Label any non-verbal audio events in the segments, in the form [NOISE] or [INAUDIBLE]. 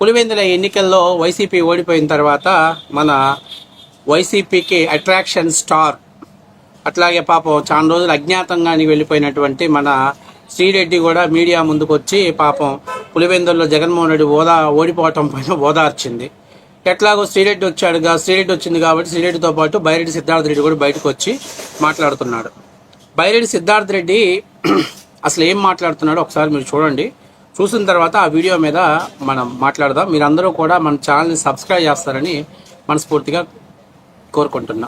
పులివెందుల ఎన్నికల్లో వైసీపీ ఓడిపోయిన తర్వాత మన వైసీపీకి అట్రాక్షన్ స్టార్. అట్లాగే పాపం చాలా రోజులు అజ్ఞాతంగాని వెళ్ళిపోయినటువంటి మన శ్రీరెడ్డి కూడా మీడియా ముందుకు వచ్చి పాపం పులివెందుల్లో జగన్మోహన్ రెడ్డి ఓదా ఓడిపోవటం పైన ఓదార్చింది. ఎట్లాగో శ్రీరెడ్డి వచ్చాడుగా శ్రీరెడ్డి వచ్చింది కాబట్టి శ్రీరెడ్డితో పాటు బైరెడ్డి సిద్ధార్థ రెడ్డి కూడా బయటకు వచ్చి మాట్లాడుతున్నాడు. బైరెడ్డి సిద్ధార్థ రెడ్డి [CLEARS THROAT] అసలు ఏం మాట్లాడుతున్నాడో ఒకసారి మీరు చూడండి. చూసిన తర్వాత ఆ వీడియో మీద మనం మాట్లాడదాం. మీరందరూ కూడా మన ఛానల్ని సబ్స్క్రైబ్ చేస్తారని మనస్ఫూర్తిగా కోరుకుంటున్నా.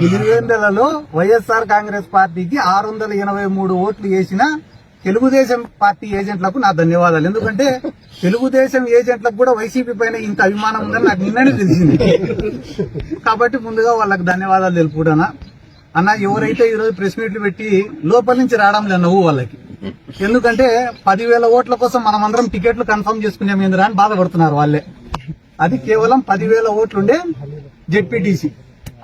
పులివెందులలో వైఎస్ఆర్ కాంగ్రెస్ పార్టీకి ఆరు వందల ఎనభై మూడు ఓట్లు వేసిన తెలుగుదేశం పార్టీ ఏజెంట్లకు నా ధన్యవాదాలు. ఎందుకంటే తెలుగుదేశం ఏజెంట్లకు కూడా వైసీపీ పైన ఇంత అభిమానం ఉందని నాకు నిన్ననే తెలిసింది. కాబట్టి ముందుగా వాళ్ళకి ధన్యవాదాలు తెలుపుకుంటానా అన్న ఎవరైతే ఈరోజు ప్రెస్ మీట్లు పెట్టి లోపల నుంచి రావడం లేదు నువ్వు వాళ్ళకి. ఎందుకంటే పదివేల ఓట్ల కోసం మనం అందరం టికెట్లు కన్ఫర్మ్ చేసుకునే అని బాధపడుతున్నారు వాళ్ళే. అది కేవలం పదివేల ఓట్లుండే జెడ్పీటీసీ.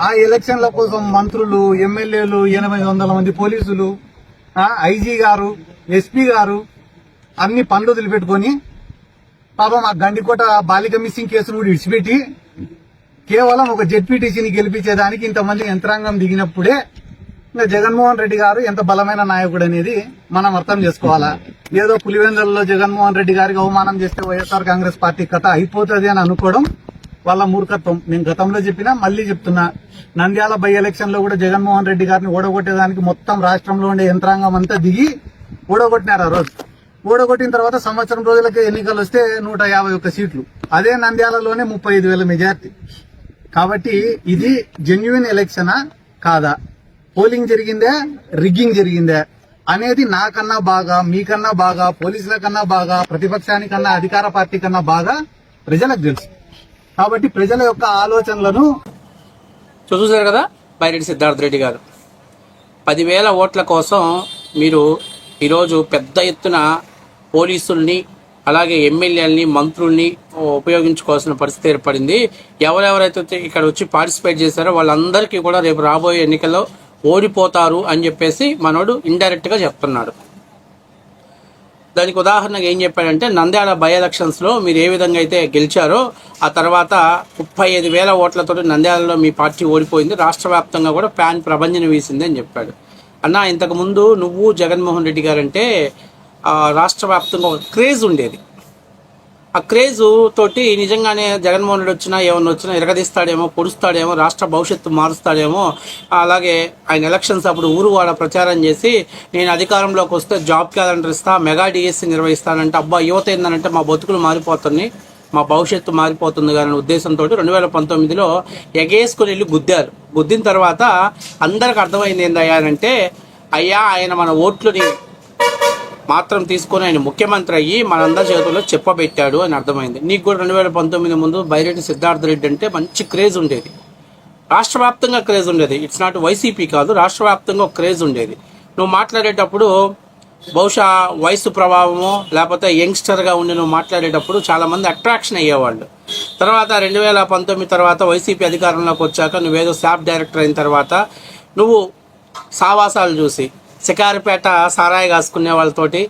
ఆ ఎలక్షన్ల కోసం మంత్రులు ఎమ్మెల్యేలు ఎనభై వందల మంది పోలీసులు ఐజీ గారు ఎస్పీ గారు అన్ని పనులు వదిలిపెట్టుకొని పాపం ఆ గండికోట బాలిక మిస్సింగ్ కేసును కూడా విడిచిపెట్టి కేవలం ఒక జెడ్పీటీసీని గెలిపించేదానికి ఇంతమంది యంత్రాంగం దిగినప్పుడే జగన్మోహన్ రెడ్డి గారు ఎంత బలమైన నాయకుడు అనేది మనం అర్థం చేసుకోవాలా? ఏదో పులివెందులలో జగన్మోహన్ రెడ్డి గారికి అవమానం చేస్తే వైఎస్ఆర్ కాంగ్రెస్ పార్టీ కథ అయిపోతుంది అని అనుకోవడం వాళ్ళ మూర్ఖత్వం. నేను గతంలో చెప్పినా మళ్ళీ చెప్తున్నా. నంద్యాల బై ఎలక్షన్లో కూడా జగన్మోహన్ రెడ్డి గారిని ఓడగొట్టేదానికి మొత్తం రాష్ట్రంలో ఉండే యంత్రాంగం అంతా దిగి ఓడగొట్టినారు ఆ రోజు. ఓడగొట్టిన తర్వాత సంవత్సరం రోజులకి ఎన్నికలు వస్తే నూట యాభై ఒక్క సీట్లు. అదే నంద్యాలలోనే ముప్పై ఐదు వేల మెజార్టీ. కాబట్టి ఇది జెన్యున్ ఎలక్షనా కాదా? పోలింగ్ జరిగిందే? రిగ్గింగ్ జరిగిందే? అనేది నాకన్నా బాగా మీకన్నా బాగా పోలీసుల కన్నా బాగా ప్రతిపక్షానికన్నా అధికార పార్టీ కన్నా బాగా ప్రజలకు తెలుసు. కాబట్టి ప్రజల యొక్క ఆలోచనలను చూసారు కదా? బైరెడ్డి సిద్ధార్థ రెడ్డి గారు. పదివేల ఓట్ల కోసం మీరు ఈరోజు పెద్ద ఎత్తున పోలీసుల్ని అలాగే ఎమ్మెల్యేలని మంత్రుల్ని ఉపయోగించుకోవాల్సిన పరిస్థితి ఏర్పడింది. ఎవరెవరైతే ఇక్కడ వచ్చి పార్టిసిపేట్ చేశారో వాళ్ళందరికీ కూడా రేపు రాబోయే ఎన్నికల్లో ఓడిపోతారు అని చెప్పేసి మనోడు ఇండైరెక్ట్గా చెప్తున్నాడు. దానికి ఉదాహరణగా ఏం చెప్పాడంటే నంద్యాల బై ఎలక్షన్స్లో మీరు ఏ విధంగా అయితే గెలిచారో ఆ తర్వాత ముప్పై ఐదు వేల ఓట్లతో నంద్యాలలో మీ పార్టీ ఓడిపోయింది రాష్ట్ర వ్యాప్తంగా కూడా ప్యాన్ ప్రభంజన వీసింది అని చెప్పాడు. అన్న ఇంతకుముందు నువ్వు జగన్మోహన్ రెడ్డి గారంటే రాష్ట్ర వ్యాప్తంగా ఒక క్రేజ్ ఉండేది. ఆ క్రేజ్ తోటి నిజంగానే జగన్మోహన్ రెడ్డి వచ్చినా ఏమన్నా వచ్చినా ఎరగదీస్తాడేమో పొడుస్తాడేమో రాష్ట్ర భవిష్యత్తు మారుస్తాడేమో అలాగే ఆయన ఎలక్షన్స్ అప్పుడు ఊరు వాడ ప్రచారం చేసి నేను అధికారంలోకి వస్తే జాబ్ క్యాలెండర్ ఇస్తా మెగా డిఎస్సి నిర్వహిస్తానంటే అబ్బా యువత ఏందనంటే మా బతుకులు మారిపోతున్నాయి మా భవిష్యత్తు మారిపోతుంది కానీ ఉద్దేశంతో రెండు వేల పంతొమ్మిదిలో ఎగేసుకుని వెళ్ళి గుద్దారు. గుద్దిన తర్వాత అందరికి అర్థమైంది ఏందయ్యానంటే అయ్యా ఆయన మన ఓట్లుని మాత్రం తీసుకొని ఆయన ముఖ్యమంత్రి అయ్యి మనందరి చేతుల్లో చెప్పబెట్టాడు అని అర్థమైంది. నీకు కూడా రెండు వేల పంతొమ్మిది ముందు బైరెడ్డి సిద్ధార్థ రెడ్డి అంటే మంచి క్రేజ్ ఉండేది. రాష్ట్ర వ్యాప్తంగా క్రేజ్ ఉండేది. ఇట్స్ నాట్ వైసీపీ కాదు రాష్ట్ర వ్యాప్తంగా ఒక క్రేజ్ ఉండేది. నువ్వు మాట్లాడేటప్పుడు బహుశా వయసు ప్రభావము లేకపోతే యంగ్స్టర్గా ఉండి నువ్వు మాట్లాడేటప్పుడు చాలామంది అట్రాక్షన్ అయ్యేవాళ్ళు. తర్వాత రెండు వేల పంతొమ్మిది తర్వాత వైసీపీ అధికారంలోకి వచ్చాక నువ్వేదో స్టాఫ్ డైరెక్టర్ అయిన తర్వాత నువ్వు సావాసాలు చూసి శికారిపేట సారాయి కాసుకునే వాళ్ళతోటి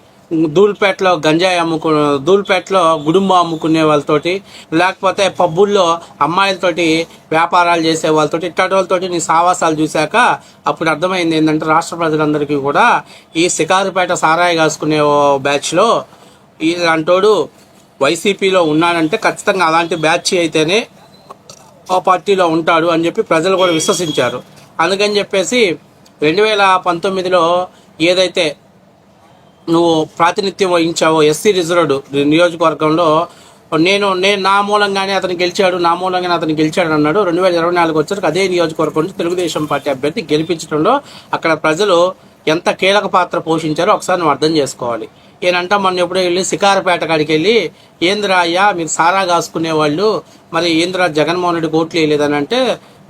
ధూల్పేటలో గంజాయి అమ్ముకు ధూల్పేటలో గుడుంబ అమ్ముకునే వాళ్ళతోటి లేకపోతే పబ్బుల్లో అమ్మాయిలతోటి వ్యాపారాలు చేసే వాళ్ళతోటి ఇట్లాంటి వాళ్ళతోటి నీ సావాసాలు చూశాక అప్పుడు అర్థమైంది ఏంటంటే రాష్ట్ర ప్రజలందరికీ కూడా ఈ శికారిపేట సారాయి కాసుకునే బ్యాచ్లో ఇలాంటోడు వైసీపీలో ఉన్నాడంటే ఖచ్చితంగా అలాంటి బ్యాచ్ అయితేనే ఆ పార్టీలో ఉంటాడు అని చెప్పి ప్రజలు కూడా విశ్వసించారు. అందుకని చెప్పేసి రెండు వేల పంతొమ్మిదిలో ఏదైతే నువ్వు ప్రాతినిధ్యం వహించావో ఎస్సీ రిజర్వ్డ్ నియోజకవర్గంలో నేను నేను నా మూలంగానే అతను గెలిచాడు నా మూలంగానే అతను గెలిచాడు అన్నాడు. రెండు వేల ఇరవై నాలుగు వచ్చరికి అదే నియోజకవర్గం నుంచి తెలుగుదేశం పార్టీ అభ్యర్థి గెలిపించడంలో అక్కడ ప్రజలు ఎంత కీలక పాత్ర పోషించారో ఒకసారి నువ్వు అర్థం చేసుకోవాలి. ఏనంట మొన్న ఎప్పుడో వెళ్ళి శికారపేట కాడికి వెళ్ళి ఏంద్రా అయ్యా మీరు సారా కాసుకునే వాళ్ళు మరి ఏంద్రా జగన్మోహన్ రెడ్డి ఓట్లు వేయలేదని అంటే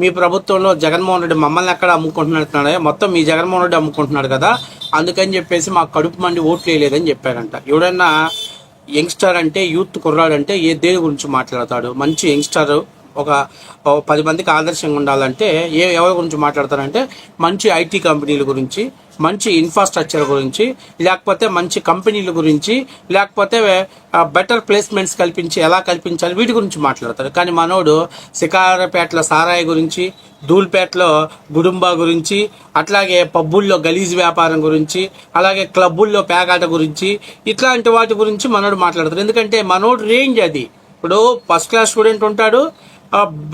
మీ ప్రభుత్వంలో జగన్మోహన్ రెడ్డి మమ్మల్ని ఎక్కడ అమ్ముకుంటున్నాడు మొత్తం మీ జగన్మోహన్ రెడ్డి అమ్ముకుంటున్నాడు కదా. అందుకని చెప్పేసి మాకు కడుపు మండి ఓట్లు వేయలేదని చెప్పారంట. ఎవడన్నా యంగ్స్టర్ అంటే యూత్ కుర్రాడంటే ఏ దేని గురించి మాట్లాడతాడు? మంచి యంగ్స్టర్ ఒక పది మందికి ఆదర్శంగా ఉండాలంటే ఏ ఎవరి గురించి మాట్లాడతారంటే మంచి ఐటీ కంపెనీల గురించి మంచి ఇన్ఫ్రాస్ట్రక్చర్ గురించి లేకపోతే మంచి కంపెనీల గురించి లేకపోతే బెటర్ ప్లేస్మెంట్స్ కల్పించి ఎలా కల్పించాలి వీటి గురించి మాట్లాడతారు కానీ మనోడు శికారపేటల సారాయి గురించి ధూల్పేటలో గుడుంబా గురించి అట్లాగే పబ్బుల్లో గలీజ్ వ్యాపారం గురించి అలాగే క్లబ్బుల్లో పేకాట గురించి ఇట్లాంటి వాటి గురించి మనోడు మాట్లాడతారు ఎందుకంటే మనోడు రేంజ్ అది. ఇప్పుడు ఫస్ట్ క్లాస్ స్టూడెంట్ ఉంటాడు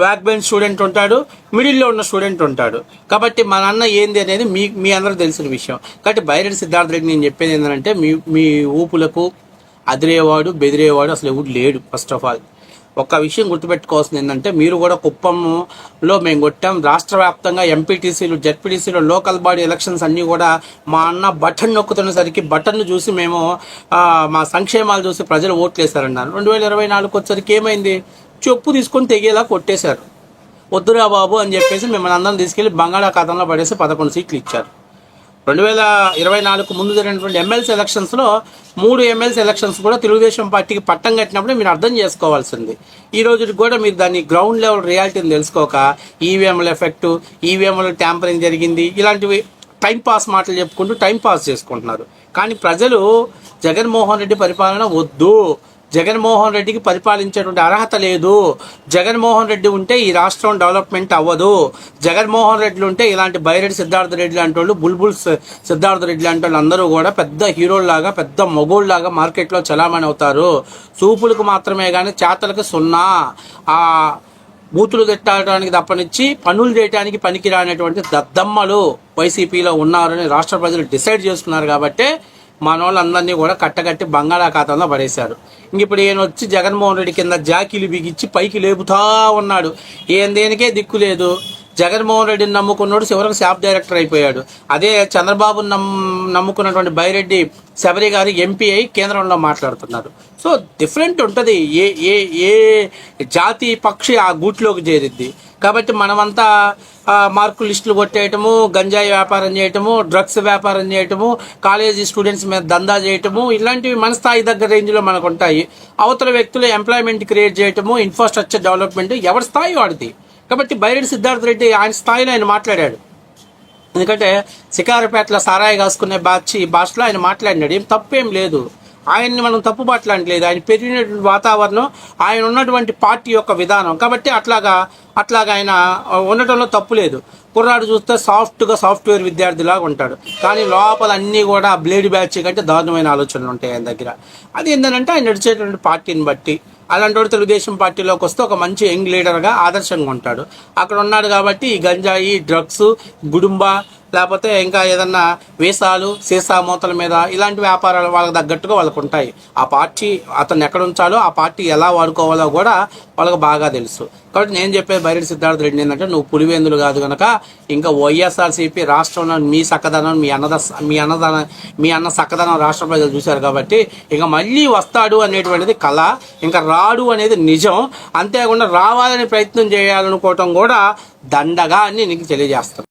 బ్యాక్ బెంచ్ స్టూడెంట్ ఉంటాడు మిడిల్లో ఉన్న స్టూడెంట్ ఉంటాడు. కాబట్టి మా నాన్న ఏంది అనేది మీ మీ అందరూ తెలిసిన విషయం. కాబట్టి బైరెడ్ సిద్ధార్థ రెడ్డి నేను చెప్పేది ఏంటంటే మీ మీ ఊపులకు అదిరేవాడు బెదిరేవాడు అసలు ఎవడు లేడు ఫస్ట్ ఆఫ్ ఆల్ ఒక్క విషయం గుర్తుపెట్టుకోవాల్సింది ఏంటంటే మీరు కూడా కుప్పంలో మేము కొట్టాం. రాష్ట్ర వ్యాప్తంగా ఎంపీటీసీలు జెడ్పీటీసీలు లోకల్ బాడీ ఎలక్షన్స్ అన్నీ కూడా మా అన్న బటన్ నొక్కుతున్నసరికి బటన్ను చూసి మేము మా సంక్షేమాలు చూసి ప్రజలు ఓట్లు వేశారన్నారు రెండు వేల ఇరవై నాలుగు వచ్చేసరికి ఏమైంది? చెప్పు తీసుకొని తెగేలా కొట్టేశారు. వద్దురా బాబు అని చెప్పేసి మిమ్మల్ని అందరం తీసుకెళ్ళి బంగాళాఖాతంలో పడేసి పదకొండు సీట్లు ఇచ్చారు. రెండు వేల ఇరవై నాలుగు ముందు జరిగినటువంటి ఎమ్మెల్సీ ఎలక్షన్స్లో మూడు ఎమ్మెల్సీ ఎలక్షన్స్ కూడా తెలుగుదేశం పార్టీకి పట్టం కట్టినప్పుడు మీరు అర్థం చేసుకోవాల్సింది. ఈ రోజుకి కూడా మీరు దాన్ని గ్రౌండ్ లెవెల్ రియాలిటీని తెలుసుకోక ఈవీఎంల ఎఫెక్టు ఈవీఎంల ట్యాంపరింగ్ జరిగింది. ఇలాంటివి టైం పాస్ మాటలు చెప్పుకుంటూ టైం పాస్ చేసుకుంటున్నారు. కానీ ప్రజలు జగన్మోహన్ రెడ్డి పరిపాలన వద్దు. జగన్మోహన్ రెడ్డికి పరిపాలించేటువంటి అర్హత లేదు. జగన్మోహన్ రెడ్డి ఉంటే ఈ రాష్ట్రం డెవలప్మెంట్ అవ్వదు. జగన్మోహన్ రెడ్డి ఉంటే ఇలాంటి బైరెడ్డి సిద్ధార్థ రెడ్డి లాంటి వాళ్ళు బుల్బుల్ సిద్ధార్థ రెడ్డి లాంటి వాళ్ళు అందరూ కూడా పెద్ద హీరోల్లాగా పెద్ద మొగోళ్ళలాగా మార్కెట్లో చలామణి అవుతారు. చూపులకు మాత్రమే కానీ చేతలకు సున్నా. ఆ బూతులు తిట్టడానికి తప్పనిచ్చి పనులు చేయడానికి పనికిరానటువంటి దద్దమ్మలు వైసీపీలో ఉన్నారని రాష్ట్ర ప్రజలు డిసైడ్ చేసుకున్నారు కాబట్టి మనోళ్ళందరినీ కూడా కట్టగట్టి బంగాళాఖాతంలో పడేశారు. ఇంక ఇప్పుడు ఈయన వచ్చి జగన్మోహన్ రెడ్డి కింద జాకీలు బిగించి పైకి లేపుతా ఉన్నాడు. ఏం దేనికే దిక్కు లేదు. జగన్మోహన్ రెడ్డిని నమ్ముకున్నాడు చివరికి శాప్ డైరెక్టర్ అయిపోయాడు. అదే చంద్రబాబు నమ్ నమ్ముకున్నటువంటి బైరెడ్డి శబరి గారు ఎంపీ అయి కేంద్రంలో మాట్లాడుతున్నారు. సో డిఫరెంట్ ఉంటుంది. ఏ ఏ ఏ జాతి పక్షి ఆ గూట్లోకి చేరిద్ది. కాబట్టి మనమంతా మార్కు లిస్టులు కొట్టేయటము గంజాయి వ్యాపారం చేయటము డ్రగ్స్ వ్యాపారం చేయటము కాలేజీ స్టూడెంట్స్ మీద దందా చేయటము ఇలాంటివి మన స్థాయి దగ్గర రేంజ్లో మనకు ఉంటాయి అవతల వ్యక్తులు ఎంప్లాయ్మెంట్ క్రియేట్ చేయటము ఇన్ఫ్రాస్ట్రక్చర్ డెవలప్మెంట్ ఎవరి స్థాయి వాడిది? కాబట్టి బైరెడ్డి సిద్ధార్థ రెడ్డి ఆయన స్థాయిలో ఆయన మాట్లాడాడు. ఎందుకంటే శికారపేటలో సారాయి కాసుకునే బాచి భాషలో ఆయన మాట్లాడినాడు. ఏం తప్పేం లేదు. ఆయన్ని మనం తప్పు మాట్లాడలేదు ఆయన పెరిగినటువంటి వాతావరణం ఆయన ఉన్నటువంటి పార్టీ యొక్క విధానం. కాబట్టి అట్లాగా అట్లాగా ఆయన ఉండటంలో తప్పు లేదు. కుర్రాడు చూస్తే సాఫ్ట్గా సాఫ్ట్వేర్ విద్యార్థిలాగా ఉంటాడు. కానీ లోపల అన్నీ కూడా బ్లేడ్ బ్యాచ్ కంటే దారుణమైన ఆలోచనలు ఉంటాయి ఆయన దగ్గర. అది ఏంటంటే ఆయన నడిచేటువంటి పార్టీని బట్టి అలాంటి వాడు తెలుగుదేశం పార్టీలోకి వస్తే ఒక మంచి యంగ్ లీడర్గా ఆదర్శంగా ఉంటాడు. అక్కడ ఉన్నాడు కాబట్టి ఈ గంజాయి డ్రగ్స్ గుడుంబా లేకపోతే ఇంకా ఏదన్నా వీసాలు సీసా మూతల మీద ఇలాంటి వ్యాపారాలు వాళ్ళకి తగ్గట్టుగా వాళ్ళకు ఉంటాయి. ఆ పార్టీ అతను ఎక్కడ ఉంచాలో ఆ పార్టీ ఎలా వాడుకోవాలో కూడా వాళ్ళకి బాగా తెలుసు. కాబట్టి నేను చెప్పేది బైరెడ్డి సిద్ధార్థ రెడ్డి ఏంటంటే నువ్వు పులివేందులు కాదు కనుక ఇంకా వైఎస్ఆర్సీపీ రాష్ట్రంలో మీ సక్కదనం మీ అన్నద మీ అన్నదానం మీ అన్న సక్కదనం రాష్ట్ర ప్రజలు చూశారు కాబట్టి ఇక మళ్ళీ వస్తాడు అనేటువంటిది కళ ఇంకా రాడు అనేది నిజం. అంతేకాకుండా రావాలని ప్రయత్నం చేయాలనుకోవటం కూడా దండగా అని నీకు తెలియజేస్తాను.